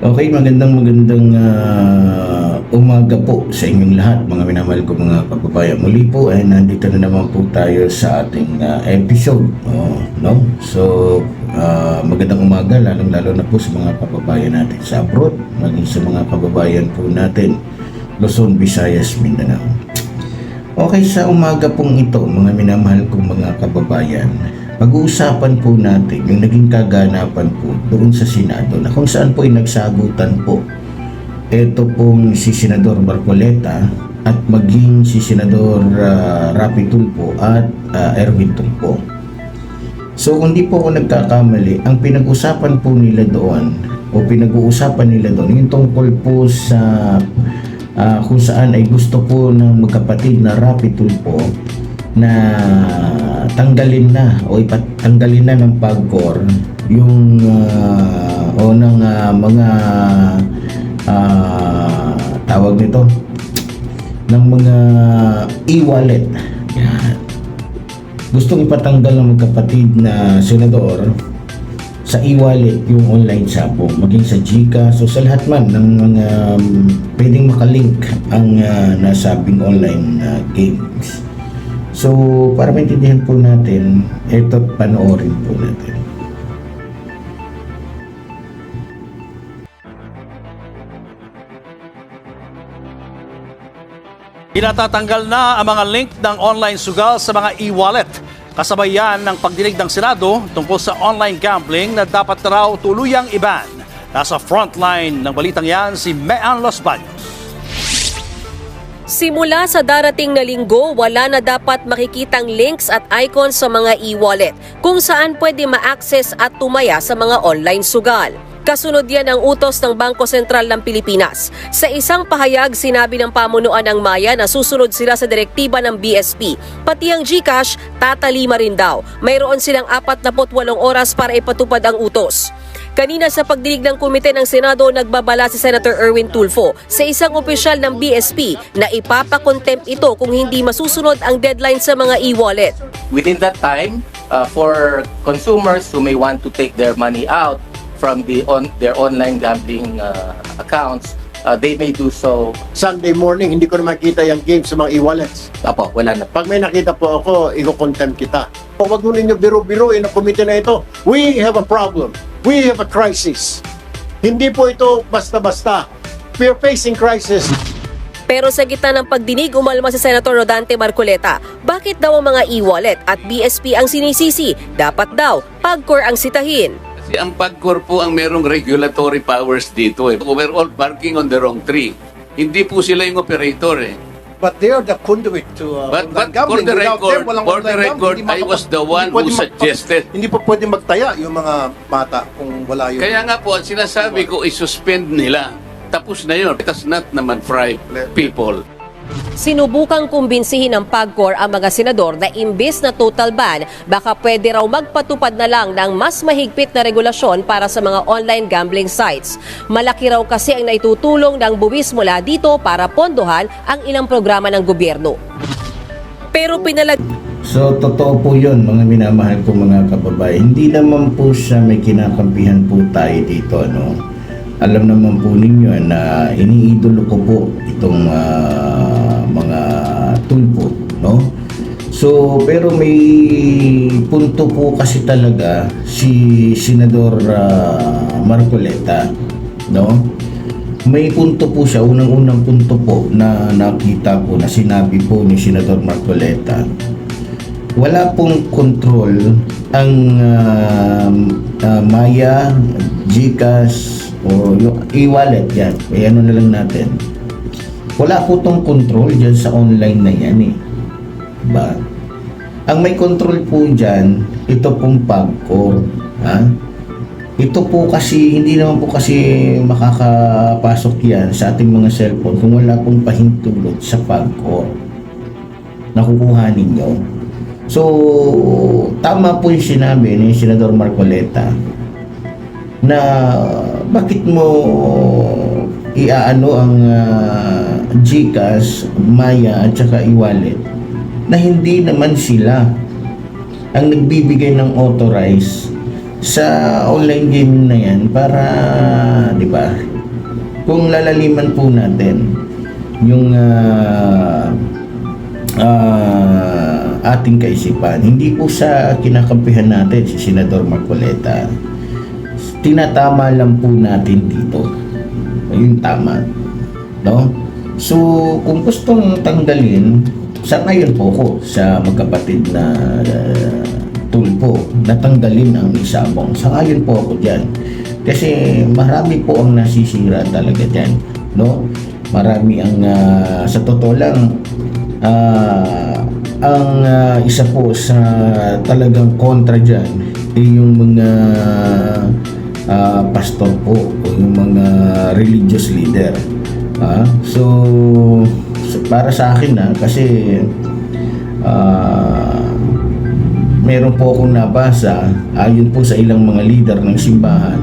Okay, magandang magandang ah, umaga po sa inyong lahat, mga minamahal ko mga kababayan. Muli po ay nandito na naman po tayo sa ating ah, episode, oh, no? So, ah, magandang umaga lalong lalo na po sa mga kababayan natin sa abroad, maging sa mga kababayan po natin Luzon, Visayas, Mindanao. Okay, sa umaga pong ito, mga minamahal kong mga kababayan, pag-uusapan po natin yung naging kaganapan po doon sa Senado na kung saan po ay nagsagutan po ito pong si Senador Marcoleta at maging si Senador uh, Rapi Tulfo at ah, Erwin Tulfo. So kung di po ako nagkakamali, ang pinag-usapan po nila doon o pinag-uusapan nila doon yung tungkol po sa ah, kung saan ay gusto po ng magkapatid na Rapi Tulfo na tanggalin na o ipatanggalin na ng PAGCOR yung ah, o ng ah, mga ah, tawag nito ng mga e-wallet. Yan. Gustong ipatanggal ng magkapatid na senador sa e-wallet yung online shopping, maging sa Gcash o sa lahat man ng mga um, pwedeng makalink ang uh, nasabing online uh, games. So, para maintindihan po natin, ito panoorin po natin. Pinatatanggal na ang mga link ng online sugal sa mga e-wallet. Kasabay yan ng pagdinig ng Senado tungkol sa online gambling na dapat raw tuluyang iban. Nasa frontline ng balitang yan si Mean Los Baños. Simula sa darating na linggo, wala na dapat makikitang links at icons sa mga e-wallet kung saan pwede ma-access at tumaya sa mga online sugal. Kasunod yan ang utos ng Bangko Sentral ng Pilipinas. Sa isang pahayag, sinabi ng pamunuan ng Maya na susunod sila sa direktiba ng BSP. Pati ang GCash, tatalima rin daw. Mayroon silang 48 oras para ipatupad ang utos. Kanina sa pagdinig ng komite ng Senado, nagbabala si Senator Erwin Tulfo sa isang opisyal ng BSP na ipapakontempt ito kung hindi masusunod ang deadline sa mga e-wallet. within that time uh, for consumers who may want to take their money out from the on their online gambling uh, accounts uh, they may do so Sunday morning, hindi ko na makita yung game sa mga e-wallets. apo wala na Pag may nakita po ako, i-contempt kita. O wag mo ninyo biro-biruin ang komite na ito. We have a problem. We have a crisis. Hindi po ito basta-basta. We are facing crisis. Pero sa gitna ng pagdinig, umalma si Senator Rodante Marcoleta. Bakit daw ang mga e-wallet at BSP ang sinisisi? Dapat daw, pagkor ang sitahin. Kasi ang PAGCOR po ang merong regulatory powers dito eh. We're all barking on the wrong tree. Hindi po sila yung operator eh. But they are the conduit to uh, But, but online for gambling. the Without record, them, walang for the record, gambling. I was the one who suggested. Hindi pa pwede magtaya yung mga bata kung wala yung... Kaya nga po, ang sinasabi ko, isuspend nila. Tapos na yun. It does not naman fry people. Sinubukang kumbinsihin ng PAGCOR ang mga senador na imbis na total ban, baka pwede raw magpatupad na lang ng mas mahigpit na regulasyon para sa mga online gambling sites. Malaki raw kasi ang naitutulong ng buwis mula dito para pondohan ang ilang programa ng gobyerno. Pero pinalag So, totoo po yun, mga minamahal ko mga kababayan. Hindi naman po siya may kinakampihan po tayo dito, ano. Alam naman po ninyo na iniidolo ko po itong mga tulpo, no? So, pero may punto po kasi talaga si Senador ah, Marcoleta, no? May punto po siya, unang-unang punto po na nakita po na sinabi po ni Senador Marcoleta wala pong control ang um, uh, Maya, Gcash o yung e-wallet yan. Ano na lang natin. Wala po tong control dyan sa online na yan eh. Ba? Ang may control po dyan, ito pong PAGCOR. Ha? Ito po kasi, hindi naman po kasi makakapasok yan sa ating mga cellphone kung wala pong pahintulot sa PAGCOR. Nakukuha ninyo. So, tama po yung sinabi ni Senador Marcoleta na bakit mo iaano ang ah, GCash, Maya at saka e-wallet na hindi naman sila ang nagbibigay ng authorize sa online game na yan para, di ba, kung lalaliman po natin yung ah, ah, ating kaisipan, hindi po sa kinakampihan natin si Senador Marcoleta. Tinatama lang po natin dito. Yung tama. No? So, kung gustong tanggalin, sa ngayon po ko sa magkapatid na uh, tulpo, natanggalin ang isabong. Sa ngayon po ako dyan. Kasi marami po ang nasisira talaga dyan. No? Marami ang, ah, sa totoo lang, ah, ang ah, isa po sa talagang kontra dyan ay yung mga ah, pastor po o yung mga religious leader. Ah, so, para sa akin na kasi ah, meron po akong nabasa ayon po sa ilang mga leader ng simbahan.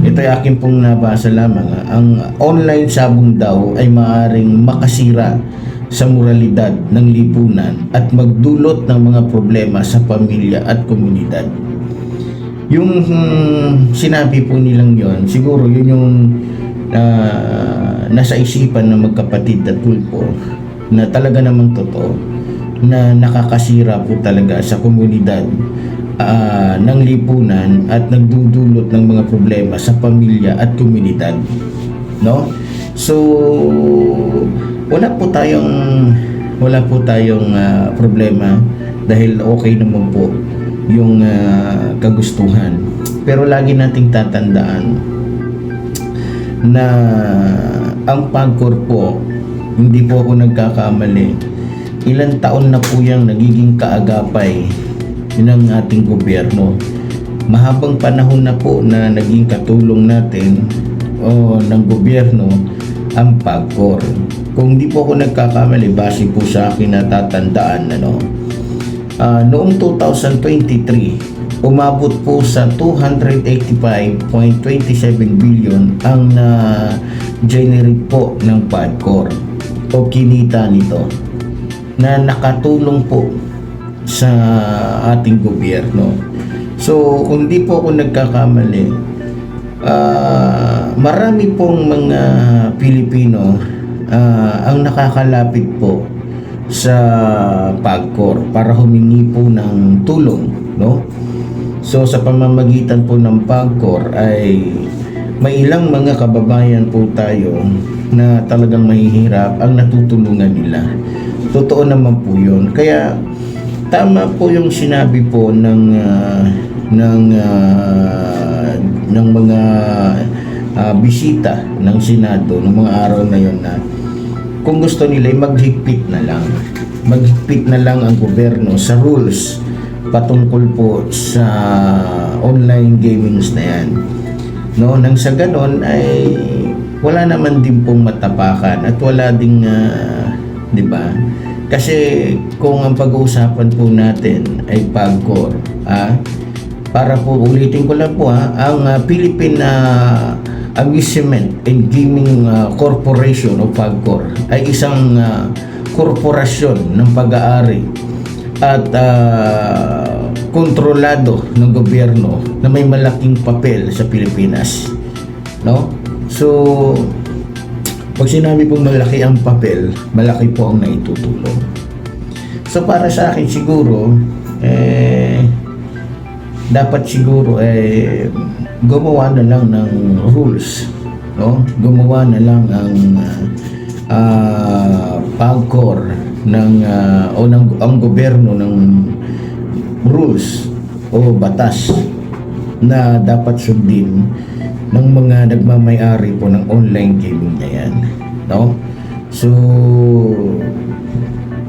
Ito ay akin pong nabasa lamang. Ang online sabong daw ay maaring makasira sa moralidad ng lipunan at magdulot ng mga problema sa pamilya at komunidad. Yung hmm, sinabi po nilang yon, siguro yun yung ah, nasa isipan ng magkapatid na tulpo na talaga namang totoo na nakakasira po talaga sa komunidad ah, ng lipunan at nagdudulot ng mga problema sa pamilya at komunidad. No? So, wala po tayong wala po tayong ah, problema dahil okay naman po yung ah, kagustuhan. Pero lagi nating tatandaan na ang pagkor po, hindi po ako nagkakamali. Ilang taon na po yung nagiging kaagapay ng ating gobyerno. Mahabang panahon na po na naging katulong natin o ng gobyerno ang pagkor. Kung di po ako nagkakamali, base po sa akin natatandaan, ano, Ah, noong 2023, umabot po sa 285.27 billion ang na generate po ng PADCOR o kinita nito na nakatulong po sa ating gobyerno. So, kung di po ako nagkakamali, ah, marami pong mga Pilipino ah, ang nakakalapit po sa PAGCOR para humingi po ng tulong, no? So sa pamamagitan po ng PAGCOR ay may ilang mga kababayan po tayo na talagang mahihirap ang natutulungan nila. Totoo naman po 'yun. Kaya tama po yung sinabi po ng ah, ng ah, ng mga ah, bisita ng Senado ng mga araw na 'yon na kung gusto nila ay maghigpit na lang. Maghigpit na lang ang gobyerno sa rules patungkol po sa online gamings na yan. No, nang sa ganon ay wala naman din pong matapakan at wala ding ah, 'di ba? Kasi kung ang pag-uusapan po natin ay PAGCOR, ah, para po ulitin ko lang po ha, ang ah, Philippine ah, Amusement and Gaming ah, Corporation o PAGCOR ay isang ah, korporasyon ng pag-aari at ah, kontrolado ng gobyerno na may malaking papel sa Pilipinas. No? So, pag sinabi pong malaki ang papel, malaki po ang naitutulong. So, para sa akin siguro, eh, dapat siguro eh gumawa na lang ng rules no gumawa na lang ang uh, pagkor ng ah, o ng ang gobyerno ng rules o batas na dapat sundin ng mga nagmamay-ari po ng online gaming na yan no so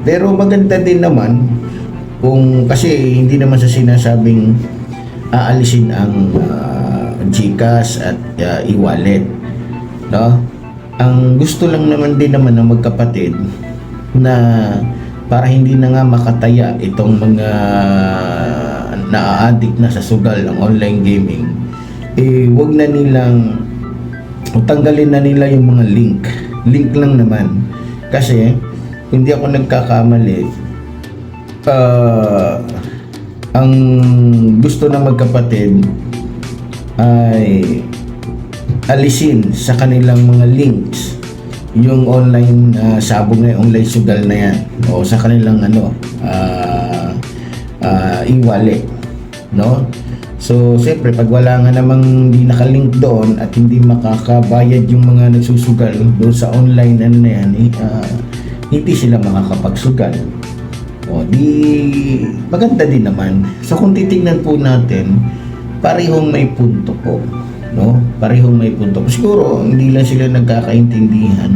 pero maganda din naman kung kasi hindi naman sa sinasabing aalisin ang ah, GCash at ah, e-wallet. No? Ang gusto lang naman din naman ng magkapatid na para hindi na nga makataya itong mga naa-addict na sa sugal ng online gaming, eh wag na nilang tanggalin na nila yung mga link. Link lang naman. Kasi, hindi ako nagkakamali, ah, ang gusto ng magkapatid ay alisin sa kanilang mga links yung online uh, sabong na online sugal na yan o sa kanilang ano ah ah, e-wallet no? So siyempre pag wala nga namang hindi nakalink doon at hindi makakabayad yung mga nagsusugal doon sa online ano na yan eh, ah, hindi sila makakapagsugal. O di maganda din naman. So kung titingnan po natin parehong may punto po no? Parehong may punto. Siguro hindi lang sila nagkakaintindihan.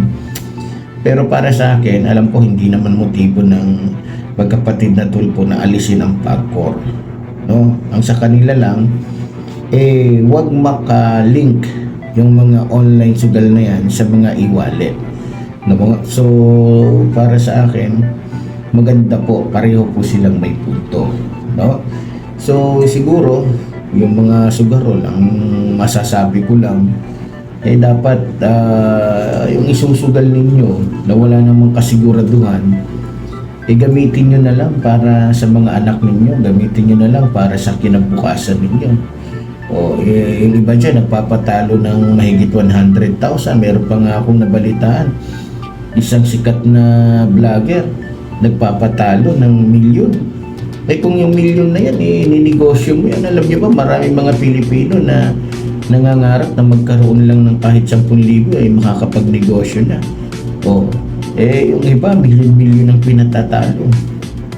Pero para sa akin alam ko hindi naman motibo ng magkapatid na tulpo na alisin ang pagkor no? Ang sa kanila lang eh wag maka-link yung mga online sugal na yan sa mga e-wallet no? So para sa akin maganda po pareho po silang may punto no? So siguro yung mga sugarol ang masasabi ko lang eh dapat ah, yung isusugal ninyo na wala namang kasiguraduhan eh gamitin nyo na lang para sa mga anak ninyo gamitin nyo na lang para sa kinabukasan ninyo. O eh, yung iba dyan nagpapatalo ng mahigit 100,000 meron pa nga akong nabalitaan isang sikat na vlogger nagpapatalo ng milyon eh kung yung milyon na yan eh ninegosyo mo yan. Alam niyo ba maraming mga Pilipino na nangangarap na magkaroon lang ng kahit 10,000 ay makakapagnegosyo na. O eh yung iba milyon-milyon ang pinatatalo.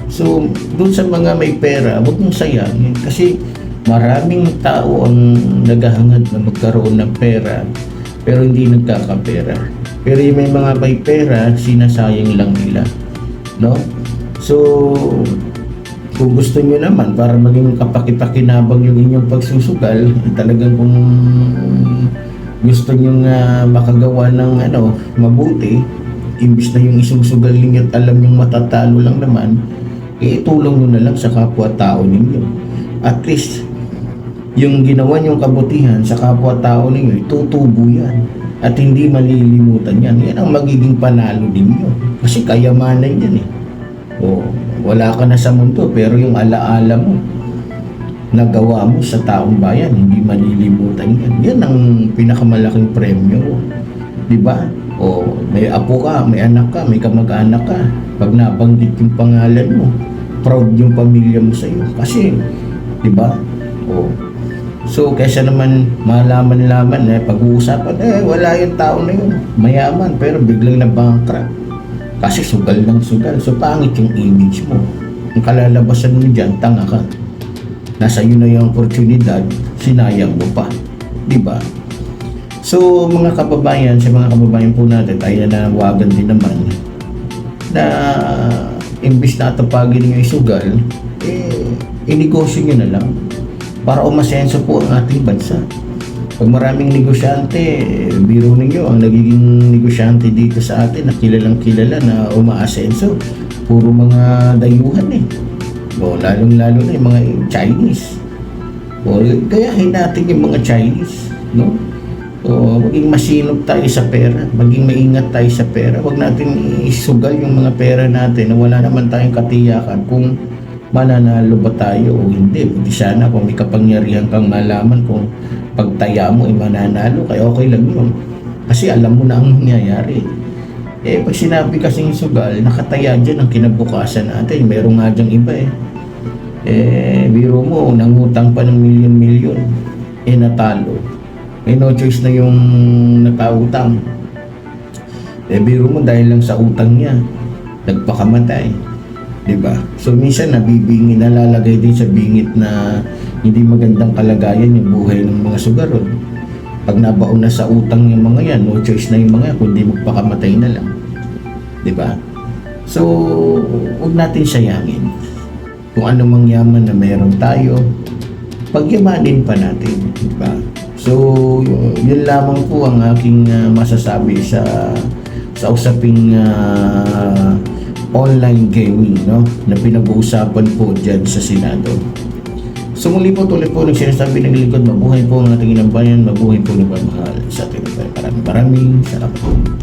So doon sa mga may pera huwag mong sayangin. Kasi maraming tao ang naghahangad na magkaroon ng pera pero hindi nagkakapera. Pero yung may mga may pera sinasayang lang nila no? So kung gusto nyo naman para maging kapaki-pakinabang yung inyong pagsusugal eh, talagang kung gusto nyo nga makagawa ng ano mabuti imbis na yung isusugal ninyo at alam yung matatalo lang naman eh itulong nyo na lang sa kapwa-tao ninyo. At least yung ginawa niyong kabutihan sa kapwa-tao ninyo itutubo yan. At hindi malilimutan yan. Yan ang magiging panalo ninyo. Kasi kayamanan yan eh. O wala ka na sa mundo pero yung alaala mo nagawa mo sa taong bayan hindi malilimutan yan. Yan ang pinakamalaking premyo. Di ba? O may apo ka may anak ka may kamag-anak ka. Pag nabanggit yung pangalan mo proud yung pamilya mo sa iyo kasi di ba? O So, kaysa naman malaman-laman eh, pag-uusapan, eh, wala yung tao na yun. Mayaman, pero biglang na-bankrupt. Kasi sugal ng sugal. So, pangit yung image mo. Ang kalalabasan mo dyan, tanga ka. Nasa iyo na yung oportunidad, sinayang mo pa. Ba? So, mga kababayan, sa mga kababayan po natin, tayo na nanawagan din naman na imbis na atapagin niyo yung sugal, eh, inegosyo nyo na lang para umasenso po ang ating bansa. Pag maraming negosyante, biro ninyo, ang nagiging negosyante dito sa atin na kilalang kilala na umaasenso, puro mga dayuhan eh. O, lalong-lalo na yung mga Chinese. O, gayahin natin yung mga Chinese, no? O, maging masinop tayo sa pera, maging maingat tayo sa pera. Huwag natin isugal yung mga pera natin na wala naman tayong katiyakan kung mananalo ba tayo o hindi. Buti sana kung may kapangyarihan kang malaman kung pagtaya mo ay mananalo, kaya okay lang yun. Kasi alam mo na ang mangyayari. Eh, pag sinabi kasing sugal, nakataya dyan ang kinabukasan natin. Meron nga dyan iba eh. Eh, biro mo, nangutang pa ng milyon-milyon. Eh, natalo. Eh, no choice na yung nakautang. Eh, biro mo dahil lang sa utang niya, nagpakamatay. 'Di ba? So minsan nabibingi nalalagay din sa bingit na hindi magandang kalagayan yung buhay ng mga sugarol. Pag nabaon na sa utang yung mga yan, no choice na yung mga yan, kundi magpakamatay na lang. 'Di ba? So, huwag natin sayangin kung ano mang yaman na meron tayo, pagyamanin pa natin, 'di ba? So, yun lamang po ang aking ah, masasabi sa sa usaping ah, online gaming no na pinag-uusapan po dyan sa Senado. So muli po tuloy po nagsinasabi ng lingkod, mabuhay po ang ating inang bayan, mabuhay po ng pamahal sa ating bayan. Maraming maraming salamat po.